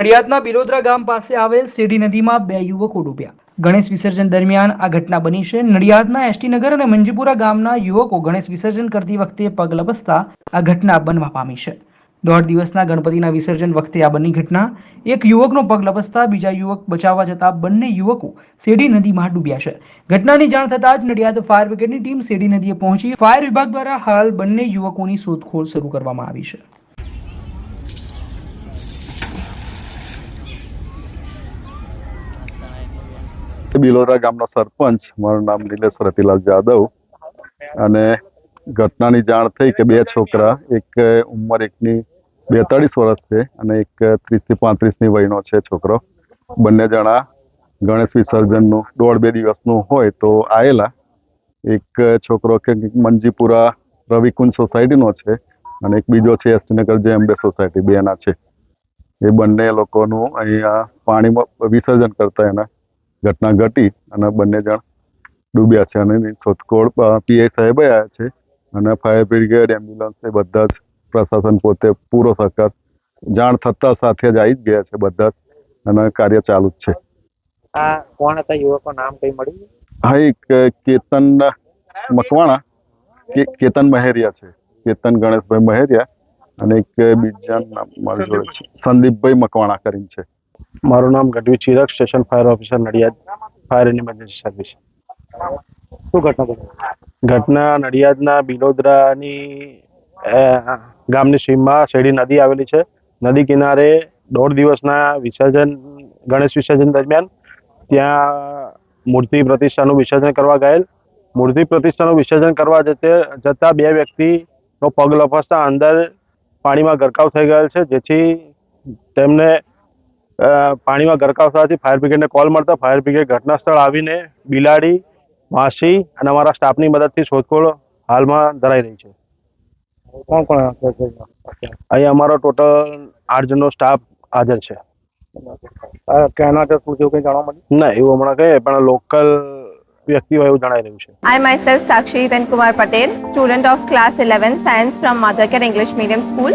નડિયાદના બિલોદરા ગામ પાસે આવેલ શેરડી નદીમાં બે યુવકો ડૂબ્યા. ગણેશ વિસર્જન દરમિયાન આ ઘટના બની છે. નડિયાદના એસટી અને મંજીપુરા ગામના યુવકો ગણેશ વિસર્જન કરતી વખતે પગ લપસતા આ ઘટના બનવા પામી છે. દોઢ દિવસના ગણપતિના વિસર્જન વખતે આ બની ઘટના. એક યુવકનો પગ લપસતા બીજા યુવક બચાવવા જતા બંને યુવકો સેડી નદીમાં ડૂબ્યા છે. ઘટનાની જાણ થતાં જ નડિયાદ ફાયર બ્રિગેડની ટીમ સેડી નદીએ પહોંચી. ફાયર વિભાગ દ્વારા હાલ બંને યુવકોની શોધખોળ શરૂ કરવામાં આવી છે. બિલોરા ગામનો સરપંચ, મારું નામ નિલેશ રતિલાલ જાદવ. અને ઘટનાની જાણ થઈ કે બે છોકરા, એક ઉંમર એકની બેતાળીસ વર્ષ છે અને એક ત્રીસથી પાંત્રીસની વયનો છે છોકરો. બંને જણા ગણેશ વિસર્જનનું દોઢ બે દિવસનું હોય તો આવેલા એક છોકરો કે મંજીપુરા રવિકુંજ સોસાયટીનો છે અને એક બીજો છે એસટીનગર જે એમ્બે સોસાયટી, બેના છે. એ બંને લોકોનું અહીંયા પાણીમાં વિસર્જન કરતા એના ઘટના ઘટી અને બંને જણ ડૂબ્યા છે અને એની શોધખોળ પીઆઈ સાહેબ આવ્યા છે અને ફાયર બ્રિગેડ એમ્બ્યુલન્સ એ બધા જ પ્રશાસન પોતે પૂરો સહકાર જાણ થતાં સાથે જ આવી જ ગયા છે બધા જ અને કાર્ય ચાલુ જ છે. આ કોણ હતા? યુવકો નામ કઈ મળ્યું? હા એક કેતન મકવાણા કે કેતન મહેરિયા છે. કેતન ગણેશભાઈ મહેરિયા અને એક બીજા નામ મારી જોડે છે. સંદીપભાઈ મકવાણા કરીને છે. મારું નામ Gadhvi Chirag, station fire officer Nadiad, fire and emergency service. શું ઘટના ઘટના નડિયાદના બિલોદરાની ગામની સીમમાં શેરડી નદી આવેલી છે. નદી કિનારે દોઢ દિવસના વિસર્જન, ગણેશ વિસર્જન દરમિયાન ત્યાં મૂર્તિ પ્રતિષ્ઠાનું વિસર્જન કરવા ગયેલ. મૂર્તિ પ્રતિષ્ઠાનું વિસર્જન કરવા જતે, જતાં બે વ્યક્તિનો પગ લપસતા અંદર પાણીમાં ગરકાવ થઈ ગયેલ છે, જેથી તેમને પાણીમાં ગરકાવ થવાથી ફાયર બ્રિગેડને કોલ મળતા ફાયર બ્રિગેડ ઘટના સ્થળ આવીને બિલાડી માસી અને અમારા સ્ટાફની મદદથી શોધખોળ હાલમાં ધરાઈ રહી છે. કોણ કોણ અહીંયા અમારો ટોટલ આઠ જણનો સ્ટાફ હાજર છે. આ કેના છે શું થયું કઈ જાણવા મળ્યું? ના એવું હમણાં કહીએ પણ લોકલ વ્યક્તિ હોય એવું જણાઈ રહ્યું છે. I myself Sakshi Then Kumar Patel, student of class 11 science from Mothercare English Medium School.